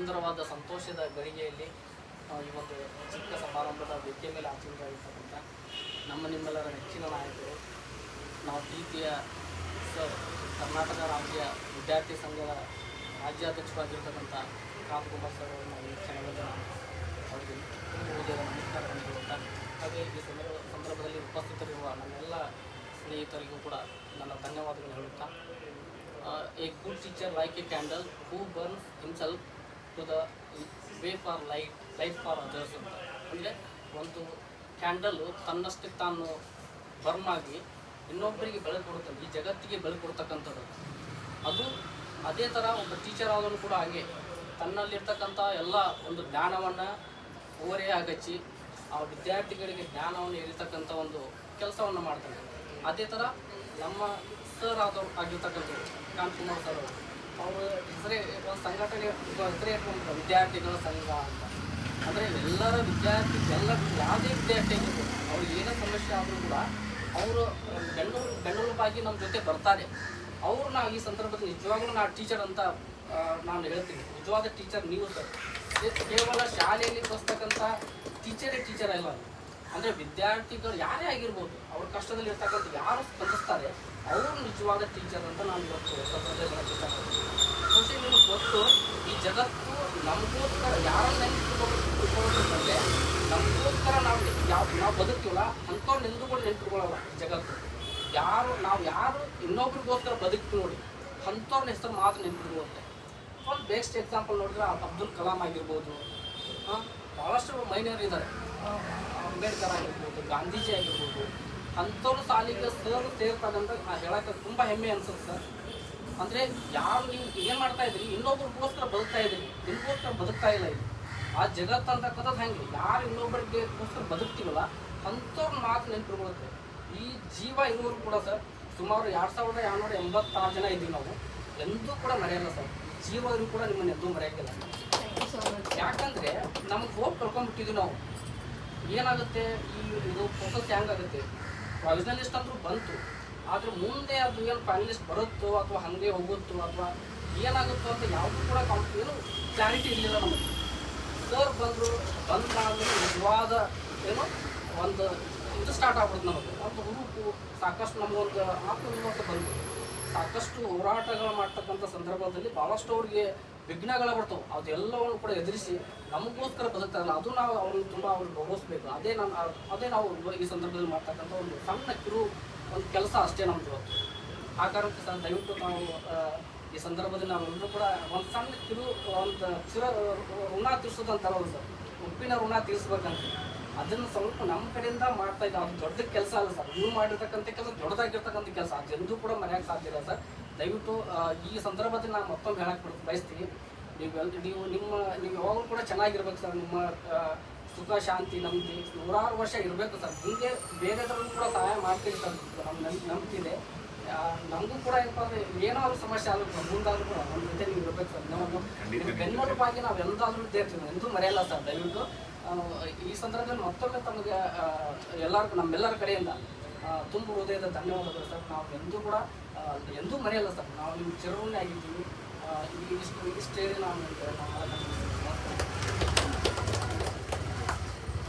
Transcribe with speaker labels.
Speaker 1: ಸುಂದರವಾದ, ಸಂತೋಷದ ಗಳಿಗೆಯಲ್ಲಿ ಈ ಒಂದು ಚಿಕ್ಕ ಸಮಾರಂಭದ ವೇದಿಕೆ ಮೇಲೆ ಆಚರಣೆಯಾಗಿರ್ತಕ್ಕಂಥ ನಮ್ಮ ನಿಮ್ಮೆಲ್ಲರ ನೆಚ್ಚಿನ ನಾಯಕರು, ನಾವು ಪ್ರೀತಿಯ ಸರ್ ಕರ್ನಾಟಕ ರಾಜ್ಯ ವಿದ್ಯಾರ್ಥಿ ಸಂಘದ ರಾಜ್ಯಾಧ್ಯಕ್ಷರಾಗಿರ್ತಕ್ಕಂಥ ರಾಮ್ಕುಮಾರ್ ಸರ್ ಅವರನ್ನು ಈ ಕ್ಷಣದಲ್ಲಿ ಅವರಿಗೆ ಪೂಜೆಯ ನಮಸ್ಕಾರವನ್ನು ಹಾಗೆ ಈ ಸಂದರ್ಭ, ಸಂದರ್ಭದಲ್ಲಿ ಉಪಸ್ಥಿತರಿರುವ ನನ್ನೆಲ್ಲ ಸ್ನೇಹಿತರಿಗೂ ಕೂಡ ನನ್ನ ಧನ್ಯವಾದಗಳು ಹೇಳುತ್ತಾ a good teacher like a candle who burns himself to the way for light light for others ಅಂತ. ಅಂದರೆ ಒಂದು ಕ್ಯಾಂಡಲು ತನ್ನಷ್ಟಕ್ಕೆ ತಾನು ಬರ್ನ್ ಆಗಿ ಇನ್ನೊಬ್ಬರಿಗೆ ಬೆಳಕು ಕೊಡುತ್ತೆ, ಈ ಜಗತ್ತಿಗೆ ಬೆಳಕು ಕೊಡ್ತಕ್ಕಂಥದ್ದು. ಅದು ಅದೇ ಥರ ಒಬ್ಬ ಟೀಚರ್ ಆದರೂ ಕೂಡ ಹಾಗೆ. ತನ್ನಲ್ಲಿರ್ತಕ್ಕಂಥ ಎಲ್ಲ ಒಂದು ಜ್ಞಾನವನ್ನು ಓರೇ ಆಗಚ್ಚಿ ಆ ವಿದ್ಯಾರ್ಥಿಗಳಿಗೆ ಜ್ಞಾನವನ್ನು ಎರಿತಕ್ಕಂಥ ಒಂದು ಕೆಲಸವನ್ನು ಮಾಡ್ತಾರೆ ಅದೇ ಥರ ನಮ್ಮ ಸರ್ ಆದ ಆಗಿರ್ತಕ್ಕಂಥವ್ರು ಕಾಂತಕುಮಾರ್ ಸರ್ ಅವರು. ಅವರು ಹೆಸರೇ ಒಂದು ಸಂಘಟನೆ ಹೆಸರೇ ಇಟ್ಕೊಂಡು ವಿದ್ಯಾರ್ಥಿಗಳ ಸಂಘ ಅಂತ. ಅಂದರೆ ಎಲ್ಲರ ವಿದ್ಯಾರ್ಥಿ ಎಲ್ಲ ಯಾವುದೇ ವಿದ್ಯಾರ್ಥಿ ಅವ್ರಿಗೆ ಏನೇ ಸಮಸ್ಯೆ ಆದರೂ ಕೂಡ ಅವರು ಬೆಂಗಳೂರು ಬೆನ್ನೆಲುಬಾಗಿ ನಮ್ಮ ಜೊತೆ ಬರ್ತಾರೆ. ಅವರು ನಾವು ಈ ಸಂದರ್ಭದಲ್ಲಿ ನಿಜವಾಗ್ಲೂ ನಾ ಟೀಚರ್ ಅಂತ ನಾನು ಹೇಳ್ತೀನಿ. ನಿಜವಾದ ಟೀಚರ್ ನೀವು ಸರ್. ಕೇವಲ ಶಾಲೆಯಲ್ಲಿ ಕಲಿಸ್ತಕ್ಕಂಥ ಟೀಚರೇ ಟೀಚರ್ ಅಲ್ಲ ಅಂದರೆ ವಿದ್ಯಾರ್ಥಿಗಳು ಯಾರೇ ಆಗಿರ್ಬೋದು, ಅವ್ರ ಕಷ್ಟದಲ್ಲಿ ಇರ್ತಕ್ಕಂಥ ಯಾರು ಸ್ಪಂದಿಸ್ತಾರೆ, ಅವರು ನಿಜವಾದ ಟೀಚರ್ ಅಂತ ನಾನು ಇವತ್ತು ಸಂದರ್ಭ ಬಹುಶಃ ನಿಮಗೆ ಗೊತ್ತು, ಈ ಜಗತ್ತು ನಮಗೋಸ್ಕರ ಯಾರನ್ನ ನಮಗೋಸ್ಕರ ನಾವು ಯಾವ, ನಾವು ಬದುಕ್ತೀವಲ್ಲ, ಅಂಥವ್ರು ನಿಂದುಕೊಂಡು ನೆನ್ಪಿಟ್ಕೊಳ್ಳಲ್ಲ ಜಗತ್ತು. ಯಾರು, ನಾವು ಯಾರು ಇನ್ನೊಬ್ರಿಗೋಸ್ಕರ ಬದುಕ್ತೀವಿ ನೋಡಿ ಅಂಥವ್ರನ್ನ ಹೆಸರು ಮಾತ್ರ ನೆನಪಿಟ್ಕೊಳ್ಳುತ್ತೆ ಒಂದು ಬೆಸ್ಟ್ ಎಕ್ಸಾಂಪಲ್ ನೋಡಿದ್ರೆ ಅಬ್ದುಲ್ ಕಲಾಂ ಆಗಿರ್ಬೋದು, ಹಾಂ ಭಾಳಷ್ಟು ಮೈನರ್ ಇದ್ದಾರೆ ಅಂಬೇಡ್ಕರ್ ಆಗಿರ್ಬೋದು ಗಾಂಧೀಜಿ ಆಗಿರ್ಬೋದು ಅಂಥವ್ರು ಸಾಲಿಗೆ ಸರ್ ಸೇರ್ತಾರಂತ ನಾ ಹೇಳಕ್ಕೆ ತುಂಬ ಹೆಮ್ಮೆ ಅನ್ಸುತ್ತೆ ಸರ್ ಅಂದರೆ ಯಾರು ನೀವು ಏನು ಮಾಡ್ತಾ ಇದ್ರಿ ಇನ್ನೊಬ್ರಿಗೋಸ್ಕರ ಬದುಕ್ತಾ ಇದ್ರಿ ನಿಮಗೋಸ್ಕರ ಬದುಕ್ತಾ ಇಲ್ಲ ಇದು ಆ ಜಗತ್ತು ಅಂತಕ್ಕಂಥದ್ದು ಹೆಂಗೆ ಯಾರು ಇನ್ನೊಬ್ಬರಿಗೆಗೋಸ್ಕರ ಬದುಕ್ತೀವಲ್ಲ ಅಂಥವ್ರ ಮಾತು ನೆನಪಿರ್ಬೋದು ಈ ಜೀವ ಇರೋರು ಕೂಡ ಸರ್ ಸುಮಾರು ಎರಡು ಸಾವಿರದ ಎರಡುನೂರ ಎಂಬತ್ತಾರು ಜನ ಇದ್ದೀವಿ ನಾವು. ಎಂದೂ ಕೂಡ ಮರೆಯಲ್ಲ ಸರ್ ಜೀವ ಇರು ಕೂಡ ನಿಮ್ಮನ್ನು ಎಂದೂ ಮರೆಯೋಕ್ಕಿಲ್ಲ. ಯಾಕಂದರೆ ನಮ್ಗೆ ಹೋಗಿ ಕಳ್ಕೊಂಡ್ಬಿಟ್ಟಿದ್ವಿ ನಾವು. ಏನಾಗುತ್ತೆ? ಈ ಇದು ಪ್ರೊಸೆಸ್ ಹೆಂಗಾಗುತ್ತೆ? ಪ್ರಾವಿಷನಲಿಸ್ಟ್ ಅಂದ್ರೂ ಬಂತು. ಆದರೆ ಮುಂದೆ ಅದು ಏನು ಫೈನಲಿಸ್ಟ್ ಬರುತ್ತೋ ಅಥವಾ ಹಾಗೆ ಹೋಗುತ್ತೋ ಅಥವಾ ಏನಾಗುತ್ತೋ ಅಂತ ಯಾವುದೂ ಕೂಡ ಏನು ಕ್ಲಾರಿಟಿ ಇರಲಿಲ್ಲ ನಮಗೆ. ಸರ್ ಬಂದರು, ಬಂದಾದ್ಮೇಲೆ ನಿಜವಾದ ಏನು ಒಂದು ಇದು ಸ್ಟಾರ್ಟ್ ಆಗ್ಬಿಡುತ್ತೆ ನಮಗೆ. ಒಂದು ಹುಡುಕು ಸಾಕಷ್ಟು ನಮಗೊಂದು ಆತ್ಮವಿಶ್ವಾಸ ಬಂತು. ಸಾಕಷ್ಟು ಹೋರಾಟಗಳು ಮಾಡ್ತಕ್ಕಂಥ ಸಂದರ್ಭದಲ್ಲಿ ಭಾಳಷ್ಟು ಅವ್ರಿಗೆ ವಿಘ್ನಗಳು ಬರ್ತವೆ. ಅದೆಲ್ಲವನ್ನು ಕೂಡ ಎದುರಿಸಿ ನಮಗೋಸ್ಕರ ಬದುಕ್ತಾರಲ್ಲ, ಅದು ನಾವು ಅವ್ರನ್ನ ತುಂಬ ಅವ್ರಿಗೆ ಗೌರವಿಸ್ಬೇಕು. ಅದೇ ನಮ್ಮ ಅದೇ ನಾವು ಈ ಸಂದರ್ಭದಲ್ಲಿ ಮಾಡ್ತಕ್ಕಂಥ ಒಂದು ಸಣ್ಣ ಕಿರು ಒಂದು ಕೆಲಸ ಅಷ್ಟೇ ನಮ್ದು ಆ ಕಾರಣಕ್ಕೆ ಸರ್, ದಯವಿಟ್ಟು ನಾವು ಈ ಸಂದರ್ಭದಲ್ಲಿ ನಾವೆಲ್ಲರೂ ಕೂಡ ಒಂದು ಸಣ್ಣ ಕಿರು, ಒಂದು ಚಿರ ಋಣ ಅವರು ಸರ್. ಉಪ್ಪಿನ ಋಣ ತೀರಿಸ್ಬೇಕಂತ. ಅದನ್ನು ಸ್ವಲ್ಪ ನಮ್ಮ ಕಡೆಯಿಂದ ಮಾಡ್ತಾ ಇದ್ದ ಅದು ದೊಡ್ಡ ಕೆಲಸ ಅಲ್ಲ ಸರ್. ನೀವು ಮಾಡಿರ್ತಕ್ಕಂಥ ಕೆಲಸ ದೊಡ್ಡದಾಗಿರ್ತಕ್ಕಂಥ ಕೆಲಸ. ಅದೆಂದೂ ಕೂಡ ಮರೆಯೋಕ್ಕೆ ಸಾಧ್ಯ ಇಲ್ಲ ಸರ್. ದಯವಿಟ್ಟು ಈ ಸಂದರ್ಭದಲ್ಲಿ ನಾನು ಮತ್ತೊಮ್ಮೆ ಹೇಳಕ್ಕೆ ಬಿಡ್ತು ಬಯಸ್ತೀನಿ. ನೀವು ಎಲ್ ನೀವು ನಿಮ್ಮ ನೀವು ಯಾವಾಗಲೂ ಕೂಡ ಚೆನ್ನಾಗಿರ್ಬೇಕು ಸರ್. ನಿಮ್ಮ ಸುಖ ಶಾಂತಿ ನಮ್ದು ನೂರಾರು ವರ್ಷ ಇರಬೇಕು ಸರ್. ಹೀಗೆ ಬೇರೆದವ್ರಿಗೂ ಕೂಡ ಸಹಾಯ ಮಾಡ್ತೀವಿ ಸರ್. ನಮ್ಮ ನಂಬಿ ನಂಬಿಕೆ ನಮಗೂ ಕೂಡ ಏನಪ್ಪ ಅಂದರೆ ಏನಾದ್ರು ಸಮಸ್ಯೆ ಆದರೂ ಮುಂದಾದ್ರೂ ಕೂಡ ನಮ್ಮ ಜೊತೆ ನೀವು ಇರಬೇಕು ಸರ್. ನಾವು ಬೆನ್ನೆಲುಬಾಗಿ ನಾವು ಎಂದಾದ್ರೂ ತೇರ್ತೀವಿ ಎಂದೂ ಮರೆಯಲ್ಲ ಸರ್. ದಯವಿಟ್ಟು ಈ ಸಂದರ್ಭದಲ್ಲಿ ಮತ್ತೊಮ್ಮೆ ತಮಗೆ ಎಲ್ಲರೂ ನಮ್ಮೆಲ್ಲರ ಕಡೆಯಿಂದ ತುಂಬ ಹೃದಯದ ಧನ್ಯವಾದಗಳು ಸರ್. ನಾವು ಎಂದೂ ಕೂಡ ಎಂದೂ ಮರೆಯಲ್ಲ ಸರ್. ನಾವು ನಿಮ್ಮ ಚಿರಋಣಿ ಆಗಿದ್ದೀವಿ ಇಷ್ಟು ಇಷ್ಟೇ ನಾವು